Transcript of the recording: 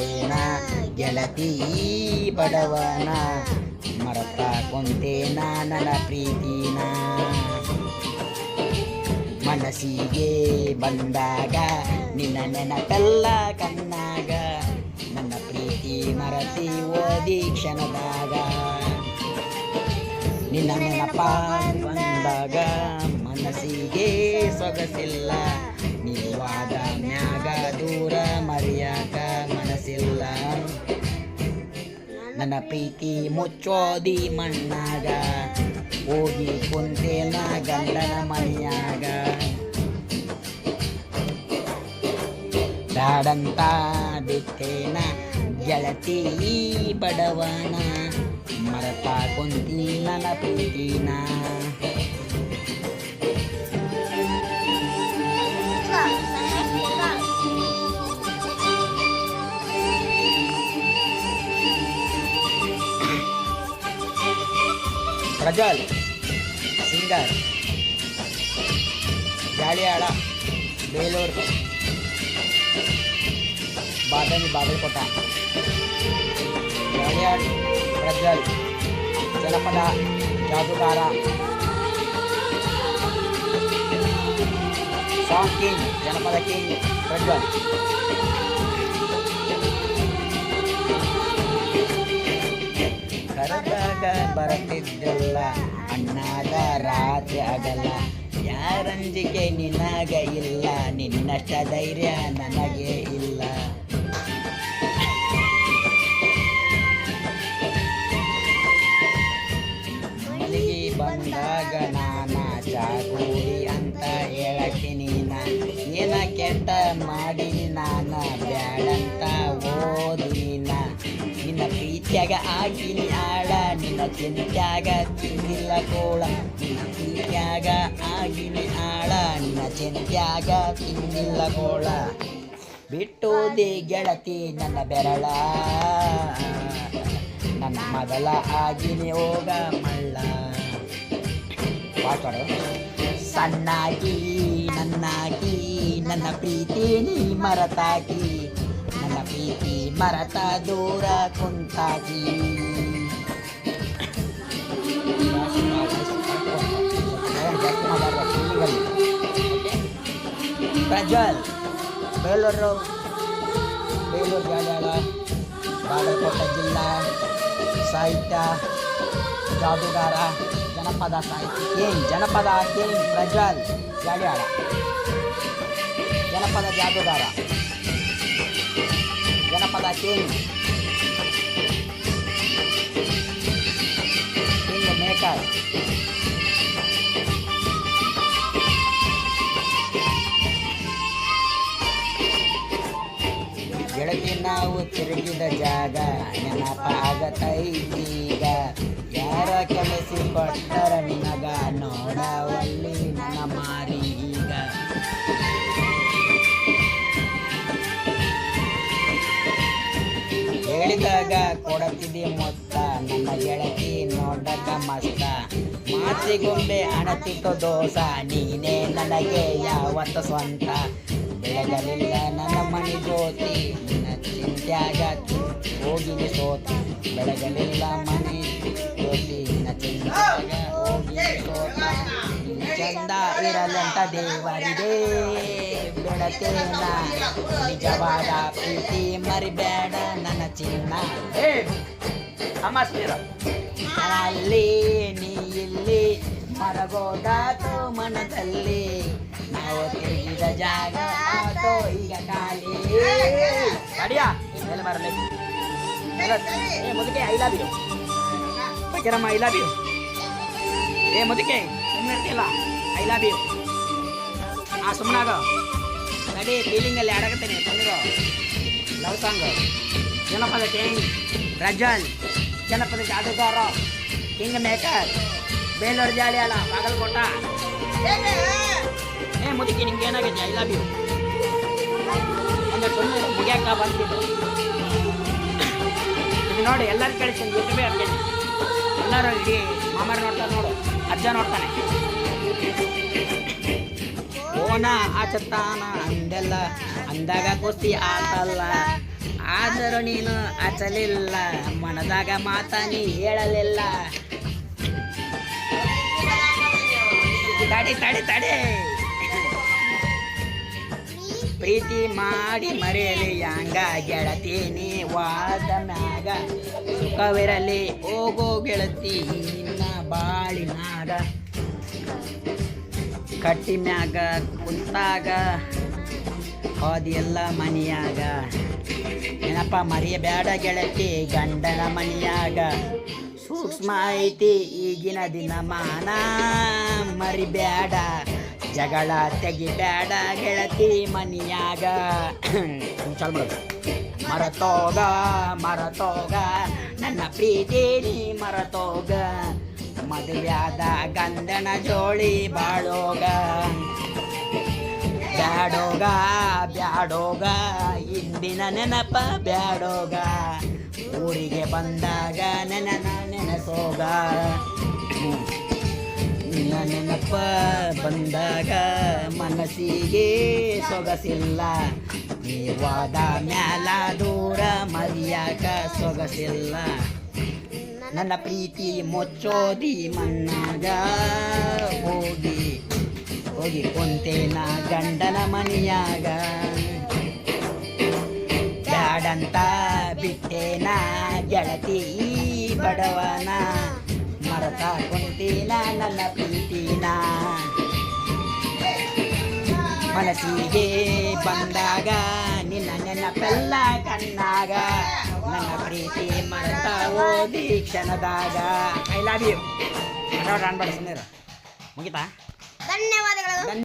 ಕುಂತೇನ ಗೆಳತಿ ಬಡವನ, ಮರತ ಕುಂತೇನ ನನ್ನ ಪ್ರೀತಿನ. ಮನಸ್ಸಿಗೆ ಬಂದಾಗ ನಿನ್ನ ನೆನಪೆಲ್ಲ ಕಣ್ಣಾಗ, ನನ್ನ ಪ್ರೀತಿ ಮರತಿ ಓದಿ ಕ್ಷಣದಾಗ. ನಿನ್ನ ನೆನಪ ಬಂದಾಗ ಮನಸ್ಸಿಗೆ ಸೊಗಸಿಲ್ಲ ನೀವಾದ ಮ್ಯಾಗ ದೂರ ಮರೆಯಾಕ. ಮನಸ್ಸಿಲ್ಲ ನನ್ನ ಪ್ರೀತಿ ಮುಚ್ಚೋದಿ ಮಣ್ಣಾಗ ಹೋಗಿ ಕುಂತೇನ ಗಂಡನ ಮನೆಯಾಗ ಬ್ಯಾಡಂತ ಬಿಟ್ಟೇನ ಗೆಳತಿ ಬಡವನ ಮರತಾ ಕುಂತಿ ನನ್ನ ಪ್ರೀತಿನ ಪ್ರಜ್ವಲ್ ಸಿಂಗರ್ ಜಾಳಿಯಾಳ ಬೇಲೂರು ಬಾದಾಮಿ ಬಾಗಲಕೋಟ ಜಾಳಿಯಾಳ್ ಪ್ರಜ್ವಲ್ ಜನಪದ ಜಾದುಗಾರ ಸಾಂಗ್ ಕಿಂಗ್ ಜನಪದ ಕಿಂಗ್ ಪ್ರಜ್ವಲ್ ಬರತಿದ್ದಲ್ಲ ಅಣ್ಣಾದ ರಾತ್ರಿ ಆಗಲ್ಲ ಯಾರಂಜಿಕೆ ನಿನಗ ಇಲ್ಲ. ನಿನ್ನಷ್ಟ ಧೈರ್ಯ ನನಗೆ ಇಲ್ಲ. ಮನೆಗೆ ಬಂದಾಗ ನಾನ ಚಾಕೂಡಿ ಅಂತ ಹೇಳಕ್ಕೆ ನೀನ. ಏನ ಕೆಟ್ಟ ಮಾಡಿ ನಾನ ಬ್ಯಾಡಂತ ಆಗಿ ಆಗಿನಿ ಆಳ ನಿನ್ನ ಚಿಂತ್ಯಾಗ ತಿನ್ನಿಲ್ಲ ಕೋಳ ನಿನ್ನ ತ್ಯಾಗ ಆಗಿನಿ ಆಳ ನಿನ್ನ ಚಿಂತ್ಯಾಗ ತಿಂದಿಲ್ಲ ಕೋಳ ಬಿಟ್ಟೋದೆ ಗೆಳತಿ ನನ್ನ ಬೆರಳ. ನನ್ನ ಮಗಳ ಆಗಿನಿ ಹೋಗ ಮಳ್ಳ. ಪಾಟಾಡು ಸಣ್ಣಾಗಿ, ನನ್ನಾಗಿ, ನನ್ನ ಪ್ರೀತಿ ನೀ ಮರತಾಗಿ ಪ್ರೀತಿ ಮರತ ದೂರ ಕುಂತಾಗಿ ಪ್ರಜ್ವಲ್ ಬೇಲೂರು ಬೇಲೂರು ಜಾಡ್ಯಾಳ ಬಾಗಲಕೋಟೆ ಜಿಲ್ಲಾ ಸಾಹಿತ್ಯ ಜಾದುಗಾರ ಜನಪದ ಸಾಹಿತ್ಯ ಕಿಂಗ್ ಜನಪದ ಕಿಂಗ್ ಪ್ರಜ್ವಲ್ ಜಾಡ್ಯಾಳ ಜನಪದ ಜಾದುಗಾರ ಕಿಂಗ್ ಮೇಕರ್ ಗೆಳತಿ ನಾವು ತಿರುಗಿದ ಜಾಗ, ನೆನಪ ಆಗತೈತೀಗ ಯಾರ ಕೆಲಸಿ ಕೊಟ್ಟರ ನಿನಗ? ನೋಡವಲ್ಲಿ ನನ್ನ ಮಾರಿ. ಹೇಳಿದಾಗ ಕೊಡತಿದೆ ಮೊತ್ತ. ನನ್ನ ಗೆಳತಿ ನೋಡಕ ಮಸ್ತ. ಮಾತಿಗೊಂಬೆ ಅಣತಿತ್ತು ದೋಸ. ನೀನೇ ನನಗೆ ಯಾವತ್ತ ಸ್ವಂತ. ಬೆಳಗಲಿಲ್ಲ ನನ್ನ ಮನೆ ಜ್ಯೋತಿ. ನಿನ್ನ ಚಿಂತ್ಯಾಗ ಹೋಗಿನಿ ಸೋತಿ ಬೆಳಗಲಿಲ್ಲ ಮನೆ ಜ್ಯೋತಿ. ನಿನ್ನ ಚಿಂತ್ಯಾಗ ಚಂದ ಇರಲಂತ ದೇವರಿದೆ. ಬೆಳತೇನ ನಿಜವಾದ ಪ್ರೀತಿ ಮರಿಬೇಡ ನನ್ನ ಚಿನ್ನ. ಅಲ್ಲಿ ನೀ ಇಲ್ಲಿ ಮರಗೋದಾತು ಮನದಲ್ಲಿ. ನಾವು ತಿರುಗಿದ ಜಾಗ ಆತೋ ಈಗ ಖಾಲಿ. ಅಡಿಯಾ ಬರಲಿ. ಮುದುಕೆ I love you Bakaramma I love you ಏ ಮುದುಕೆ ಇಲ್ಲ ಐ ಲವ್ ಯು ಆ ಸುಮ್ಮನಾಗ ನಡಿ ಫೀಲಿಂಗಲ್ಲಿ ಆಡಕತ್ತೇನೆ ತಂದ್ರು ಲವ್ ಸಾಂಗ್ ಜನಪದ ಕಿಂಗ್ ರಜನ್, ಜನಪದ ಜಾದುಗಾರ ಕಿಂಗ್ ಮೇಕರ್ ಬೇಲೂರು ಜಾಲಿಯಾಳ ಬಾಗಲಕೋಟ. ಏ, ಮುದುಕಿ, ನಿಂಗೆ ಏನಾಗೈತೆ? ಐ ಲವ್ ಯು ಒಂದು ಸುಮ್ಮನೆ ಮುಗಿಯಾಕ ಬಂದಿದ್ದು ಇದು ನೋಡಿ, ಎಲ್ಲರೂ ಕೇಳಿಸ್ತೀನಿ ಯೂಟ್ಯೂಬೇ ಹಾಕ್ತೀನಿ ಎಲ್ಲರೂ ಇಡೀ ಮಾಮಾರ ನೋಡ್ತಾರೆ ನೋಡು, ಅಜ್ಜ ನೋಡ್ತಾನೆ. ಓನ ಆಚತ್ತಾನ ಅಂದೆಲ್ಲ, ಅಂದಾಗ ಕುಸ್ತಿ ಆತಲ್ಲ. ಆದರೂ ನೀನು ಹಚ್ಚಲಿಲ್ಲ ಮನದಾಗ ಮಾತ ನೀ ಹೇಳಲಿಲ್ಲ. ತಡಿ ತಡಿ ತಡಿ. ಪ್ರೀತಿ ಮಾಡಿ ಮರೆಯಲಿ, ಹಂಗ ಗೆಳತೀನಿ ವಾದ ಮ್ಯಾಗ. ಸುಖವಿರಲಿ, ಹೋಗೋ ಗೆಳತಿ, ನಿನ್ನ ಬಾಳಿನಾಗ. ಕಟ್ಟಿ ಮ್ಯಾಗ ಕುಂತಾಗ ಹಾದಿಯೆಲ್ಲ ಮನಿಯಾಗ. ಏನಪ್ಪ ಮರೆಯಬೇಡ ಗೆಳತಿ ಗಂಡನ ಮನಿಯಾಗ. ಸೂಕ್ಷ್ಮ ಐತಿ ಈಗಿನ ದಿನಮಾನ ಮರಿಬೇಡ ಜಗಳ ತೆಗಿಬೇಡ ಗೆಳತಿ ಮನಿಯಾಗ. ಚಾಲು ಮರತೋಗ ಮರತೋಗ ನನ್ನ ಪ್ರೀತಿ ನೀ ಮರತೋಗ. ಮದುವೆಯಾದ ಗಂಧನ ಜೋಳಿ ಬಾಳೋಗ. ಬ್ಯಾಡೋಗ ಬ್ಯಾಡೋಗ, ಇಂದಿನ ನೆನಪ ಬ್ಯಾಡೋಗ. ಊರಿಗೆ ಬಂದಾಗ ನೆನ ನೆನಸೋಗ. ನಿನ್ನ ನೆನಪ ಬಂದಾಗ ಮನಸ್ಸಿಗೆ ಸೊಗಸಿಲ್ಲ. ನೀವಾದ ಮ್ಯಾಲ ದೂರ ಮರಿಯಾಕ ಸೊಗಸಿಲ್ಲ. ನನ್ನ ಪ್ರೀತಿ ಮೊಚ್ಚೋದಿ ಮಣ್ಣಾಗ. ಹೋಗಿ ಹೋಗಿ ಕುಂತೇನ ಗಂಡನ ಮನಿಯಾಗ. ಬ್ಯಾಡಂತ ಬಿಟ್ಟೇನ ಗೆಳತಿ ಬಡವನ. ಮರತ ಕುಂತೀನ ನನ್ನ ಪ್ರೀತಿನ. ಮನಸ್ಸಿಗೆ ಬಂದಾಗ ನಿನ್ನ ನೆನಪೆಲ್ಲ ಕಣ್ಣಾಗ. ಪ್ರೀತಿ ಮರೆತ ಓದಿ ಕ್ಷಣದಾಗ. ಐ ಲವ್ ಯು ಅನ್ಬಾರ್ದು ಸುಮ್ಮನೆ ಮುಗಿತಾ? ಧನ್ಯವಾದಗಳು.